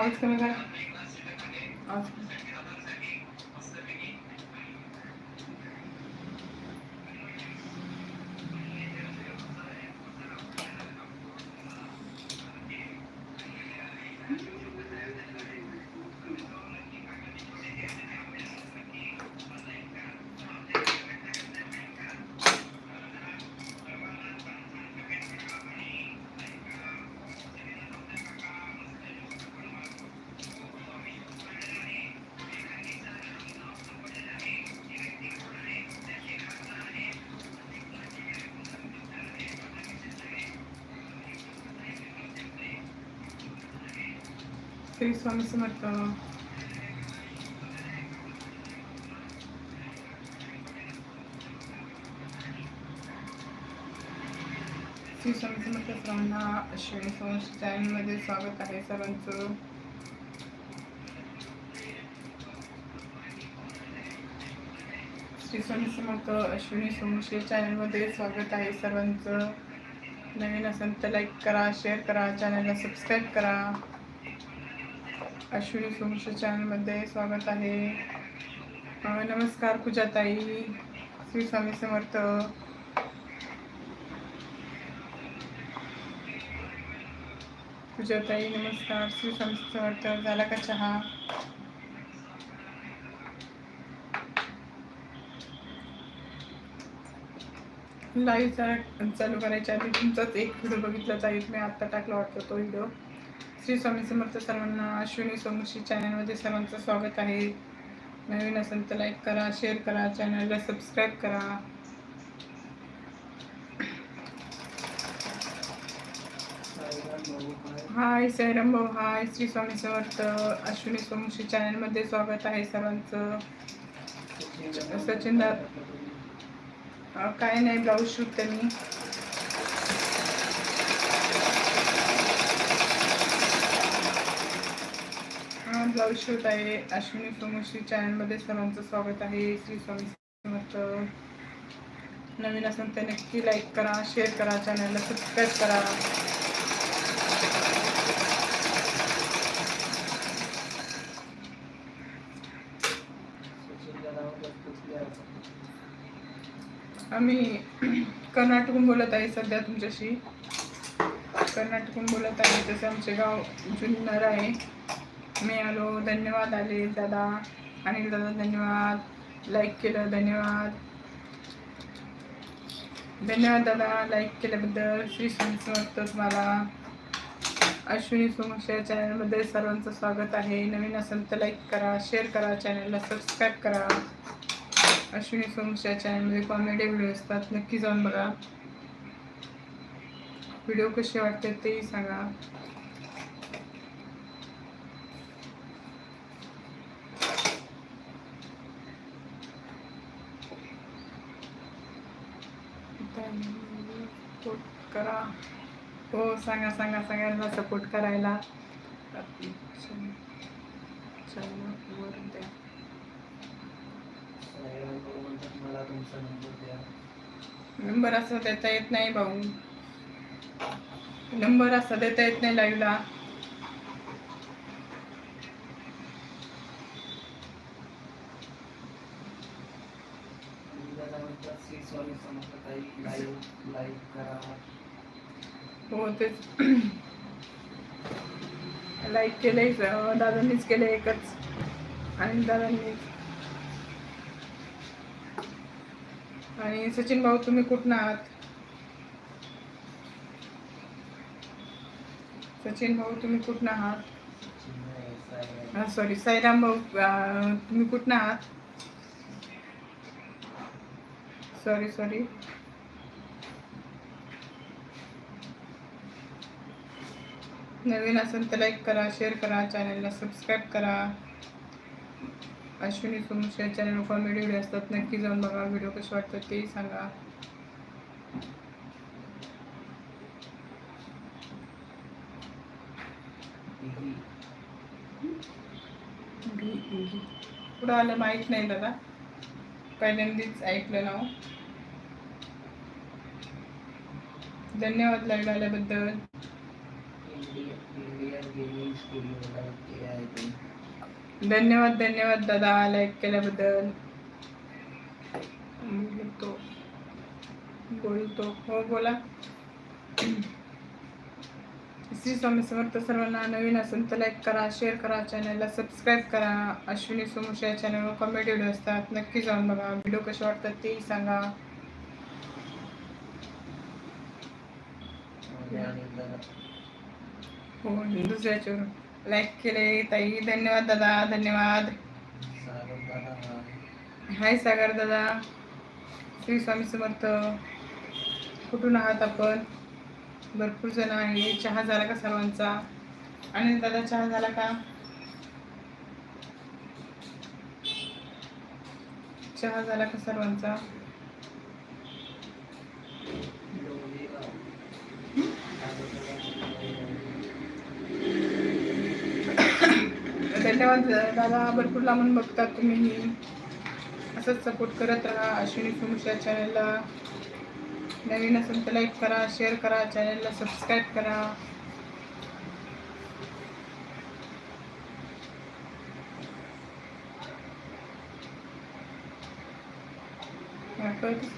आवाज कमी कर श्री स्वामी समर्थ श्री स्वामी समर्थ सर्वांना अश्विनी सोमश चॅनलमध्ये स्वागत आहे सर्वांचं श्री स्वामी समर्थ अश्विनी सोमश चॅनलमध्ये स्वागत आहे सर्वांचं नवीन असेल तर लाईक करा शेअर करा चॅनलला सबस्क्राईब करा अश्विनी सोमश चॅनलमध्ये स्वागत आहे. नमस्कार पूजाताई श्री स्वामी समर्थ. पूजाताई नमस्कार श्री स्वामी समर्थ. झाला का चहा? लाईव्ह चालू करायच्या आधी तुमचाच एक व्हिडिओ बघितला जाईल मी आत्ता टाकला वाटतो तो व्हिडिओ श्री स्वामी समर्थ सर्वांना अश्विनी सोमशी चॅनलमध्ये सर्वांचं स्वागत आहे. नवीन असेल तर लाईक करा शेअर करा चॅनलला सबस्क्राईब करा. हाय सैरम भाऊ. हाय श्री स्वामी समर्थ. अश्विनी सोमशी चॅनलमध्ये स्वागत आहे सर्वांचं. सचिन दा काय नाही ब्लाऊज शिवते मी हा ब्लाऊज शूट आहे. अश्विनी सोमश्री चॅनलमध्ये सर्वांचं स्वागत आहे. श्री स्वामी समर्थ. नवीन असेल तर नक्की लाईक करा शेअर करा चॅनलला सबस्क्राईब करा. आम्ही कर्नाटकहून बोलत आहे सध्या तुमच्याशी. कर्नाटकहून बोलत आहे तसं आमचे गाव जुन्नर आहे. मी आलो धन्यवाद आले दादा. अनिल दादा धन्यवाद. लाईक केलं धन्यवाद. धन्यवाद दादा लाईक केल्याबद्दल. श्री स्वामी समर्थ तुम्हाला अश्विनी सोमश या चॅनलमध्ये सर्वांचं स्वागत आहे. नवीन असेल तर लाईक करा शेअर करा चॅनलला सबस्क्राईब करा. अश्विनी सोमश या चॅनलमध्ये कॉमेडी व्हिडिओ असतात. नक्की जाऊन बघा. व्हिडिओ कसे वाटतात तेही सांगा. सपोर्ट करा. हो सांगा सांगा सगळ्यांना सपोर्ट करायला. द्या मला तुमचा नंबर द्या नंबर असं देता येत नाही भाऊ. नंबर असं देता येत नाही लाईव्हला दादा म्हणतात श्री स्वामी समर्थ ताई लाईव्ह लाईक करा. हो तेच. लाईक केलंय अं, दादांनीच केलं एकच. आणि दादांनीच. आणि सचिन भाऊ तुम्ही कुठं आहात? सचिन भाऊ तुम्ही कुठं आहात? सॉरी साईराम भाऊ तुम्ही कुठं आहात? सॉरी सॉरी नवीन असेल तर लाईक करा शेअर करा चॅनलला सबस्क्राईब करा. अश्विनी सुमुश या चॅनल कॉमेडी व्हिडिओ असतात नक्की जाऊन बघा. व्हिडिओ कसे वाटतात तेही सांगा. दिदी भी भी पुढं आलं माहीत नाही दादा. पहिल्यांदाच ऐकलं नाव. धन्यवाद लाइट आल्याबद्दल. धन्यवाद धन्यवाद दादा लाईक केल्याबद्दल. बोलतो. बोलतो. हो बोला. श्री स्वामी समर्थ सर्वांना नवीन असेल तर लाईक करा शेअर करा चॅनलला सबस्क्राईब करा. अश्विनी सोमुश या चॅनलवर कॉमेडी व्हिडिओ असतात. नक्की जाऊन बघा. व्हिडिओ कसे वाटतात तेही सांगा. हो दुसऱ्याच्यावर लाईक केले. ताई धन्यवाद दादा. धन्यवाद. हाय सागर दादा. श्री स्वामी समर्थ. कुठून आहात आपण? भरपूर जण आहे. चहा झाला का सर्वांचा? आणि दादा चहा झाला का? चहा झाला का सर्वांचा? धन्यवाद दादा भरपूर लांबून बघतात तुम्ही. असंच सपोर्ट करत राहा. अश्विनी सुमुश चॅनलला नवीन असेल तर लाईक करा शेअर करा चॅनलला सबस्क्राईब करा. कळतच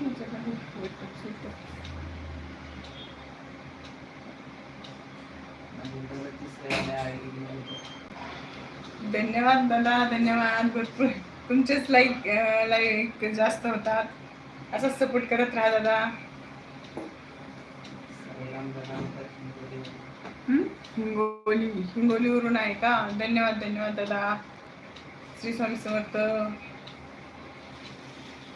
धन्यवाद दादा धन्यवाद. भरपूर. तुमचेच लाईक लाईक जास्त होतात. असंच सपोर्ट करत राहा दादा. हिंगोली. हिंगोली. हिंगोलीवरून आहे का? धन्यवाद धन्यवाद दादा. श्री स्वामी समर्थ.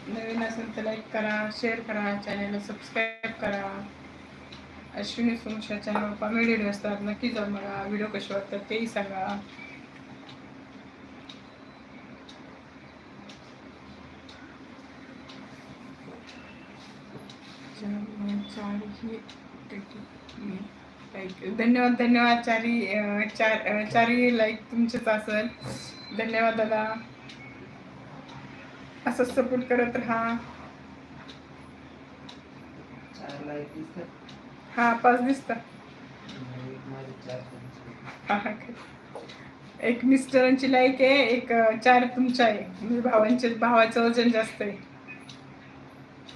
नवीन असेल तर लाईक करा शेअर करा चॅनल सबस्क्राईब करा. अश्विनी सोमशा चॅनल कॉमेडी असतात. नक्की जाऊन बघा. व्हिडिओ कसे वाटतात तेही सांगा. चारही लाईक धन्यवाद धन्यवाद चारी चार चारी लाईक तुमचेच असेल. धन्यवाद दादा. असंच सपोर्ट करत राहा. हा पाच दिसतात एक हा, एक मिस्टरांची लाईक आहे एक चार तुमच्या आहे. म्हणजे भावांचे भावाचं वजन जास्त आहे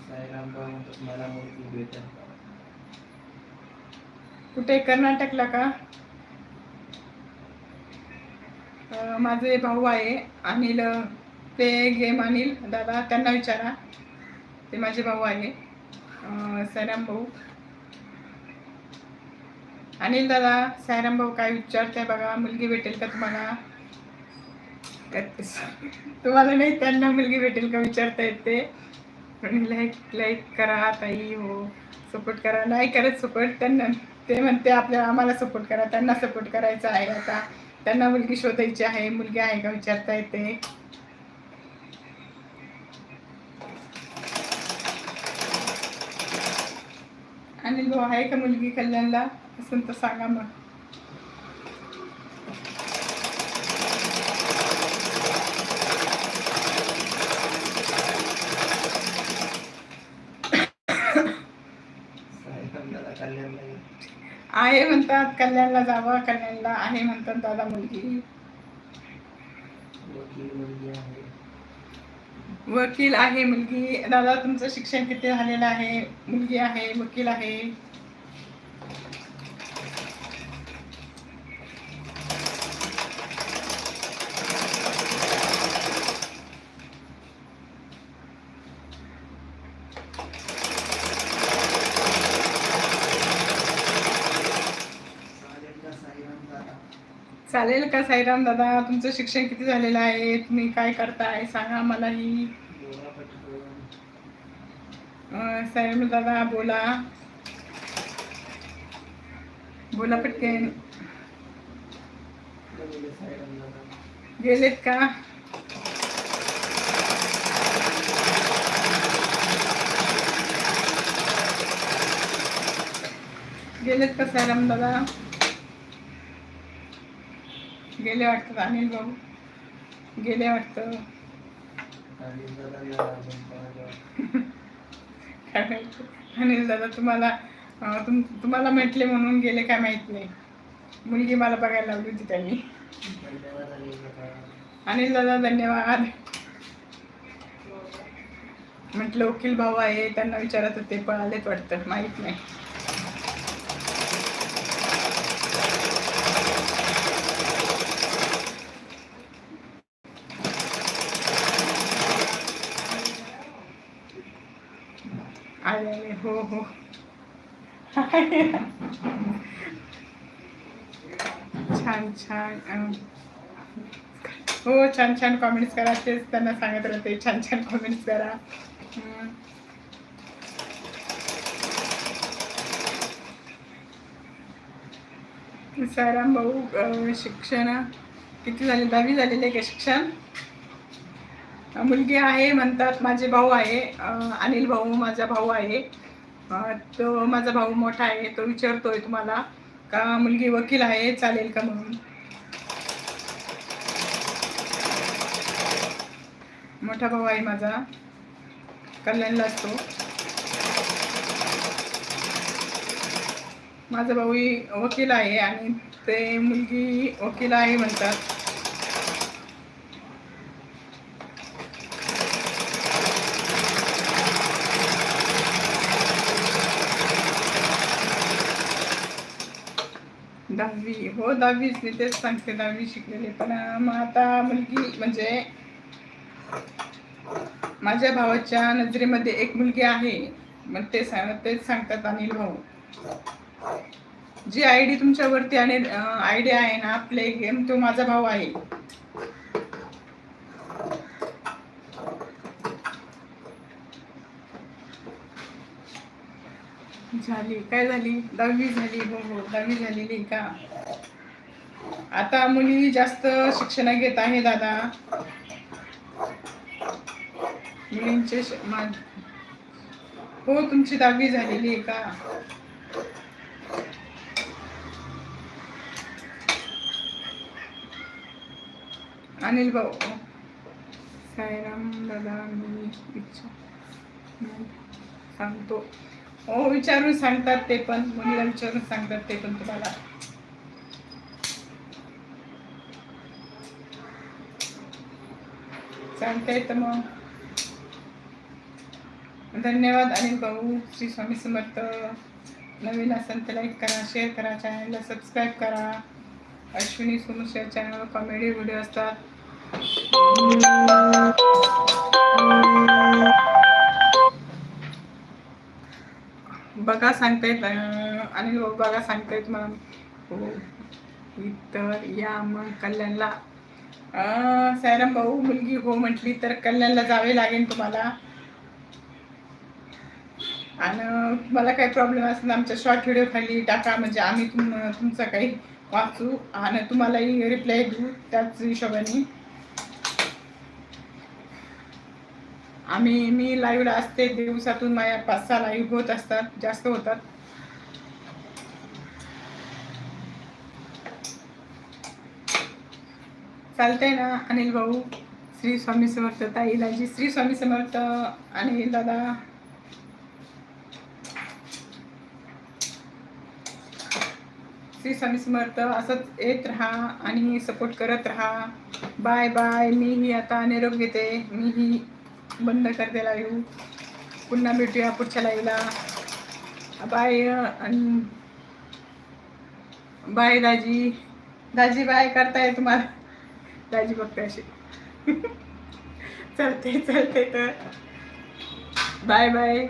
साईराम भाऊ म्हणतात मला मूर्ती भेटेल का? कुठे कर्नाटकला का? माझे भाऊ आहे अनिल ते गेम अनिल दादा त्यांना विचारा. ते माझे भाऊ आहे. सैराम सायराम भाऊ. अनिल दादा सायराम भाऊ काय विचारते बघा मुलगी भेटेल का तुम्हाला? तुम्हाला नाही त्यांना मुलगी भेटेल का विचारता येते? लाईक लाईक करा ताई हो. सपोर्ट करा. नाही करत सपोर्ट त्यांना ते म्हणते आपल्याला आम्हाला सपोर्ट करा त्यांना सपोर्ट करायचा आहे आता. त्यांना मुलगी शोधायची आहे मुलगी आहे का विचारता येते. आणि भाऊ आहे का मुलगी कल्याणला? असं तर सांगा मग साईराम दादा कल्याणला गेले. आहे म्हणतात कल्याणला जावं कल्याणला आहे म्हणतात दादा मुलगी. वकील आहे आहे मुलगी. दादा तुमचं शिक्षण किती झालेलं आहे? मुलगी आहे वकील आहे चालेल का साईराम दादा चालेल का साईराम दादा? तुमचं शिक्षण किती झालेलं आहे? तुम्ही काय करताय? सांगा मलाही. ही साईराम दादा बोला. बोला पटकेन. गेलेत का? गेलेत का साईराम दादा? गेले वाटतं अनिल भाऊ. गेले वाटतं. काय माहिती. अनिल दादा तुम्हाला तुम तुम्हाला म्हटले म्हणून गेले काय माहीत नाही. मुलगी मला बघायला लावली होती त्यांनी. अनिल दादा. धन्यवाद. म्हटलं वकील भाऊ आहे. त्यांना विचारत होते पळालेत वाटतं. माहीत नाही आले आले हो छान छान. हो छान छान कॉमेंट्स करा. तेच त्यांना सांगत राहते. छान छान कॉमेंट्स करा. साराम भाऊ शिक्षण किती झाले? दहावी झालेले आहे का शिक्षण? मुलगी आहे म्हणतात. माझे भाऊ आहे. अनिल भाऊ माझा भाऊ आहे. तो माझा भाऊ मोठा आहे तो विचारतोय तुम्हाला का मुलगी वकील आहे चालेल का म्हणून? मोठा भाऊ आहे माझा कल्याणला असतो. माझा भाऊ वकील आहे आणि ते मुलगी वकील आहे म्हणतात. दहावी हो दहावीच मी तेच सांगते दहावी शिकलेले. पण मग आता मुलगी म्हणजे माझ्या भावाच्या नजरेमध्ये एक मुलगी आहे. मग ते सांग तेच सांगतात अनिल भाऊ. जी आय डी तुमच्यावरती आणि आय डी आहे ना प्ले गेम तो माझा भाऊ आहे. झाली? काय झाली? दहावी झाली. हो हो. दहावी झालेली का? आता मुली जास्त शिक्षण घेत आहे दादा. मुलींचे हो तुमची दहावी झालेली आहे का? अनिल भाऊ. साईराम दादा मी इच्छा मी सांगतो. हो विचारून सांगतात ते पण. मुलीला विचारून सांगतात ते पण तुम्हाला. सांगता येतं मग. धन्यवाद अनिल भाऊ श्री स्वामी समर्थ. नवीन असेल तर लाईक करा शेअर करा चॅनलला सबस्क्राईब करा. अश्विनी सुमुश चॅनलवर कॉमेडी व्हिडिओ असतात. बघा सांगतायत अं, अनिल बघा सांगतायत मग हो तर या मग कल्याणला. अं, सायराम भाऊ मुलगी हो म्हटली तर कल्याणला जावे लागेल तुम्हाला. आणि मला काही प्रॉब्लेम असेल आमच्या शॉर्ट व्हिडिओ खाली टाका म्हणजे आम्ही तुम तुमचं काही वाचू. आणि तुम्हालाही रिप्लाय देऊ त्याच हिशोबाने. आम्ही मी लाईव्हला असते दिवसातून माझ्या पाच सहा लाईव्ह होत असतात जास्त होतात. चालतंय ना अनिल भाऊ? श्री स्वामी समर्थ ताई लाजी श्री स्वामी समर्थ आणि दादा. श्री स्वामी समर्थ असंच येत राहा आणि सपोर्ट करत राहा. बाय बाय मीही आता निरोप घेते. मीही बंद करते लाईव्ह पुन्हा भेटूया पुढच्या लाईव्हला बाय आणि बाय दाजी. दाजी बाय करताय तुम्हाला. दाजी बघते अशी. चालते चालते तर. Bye bye.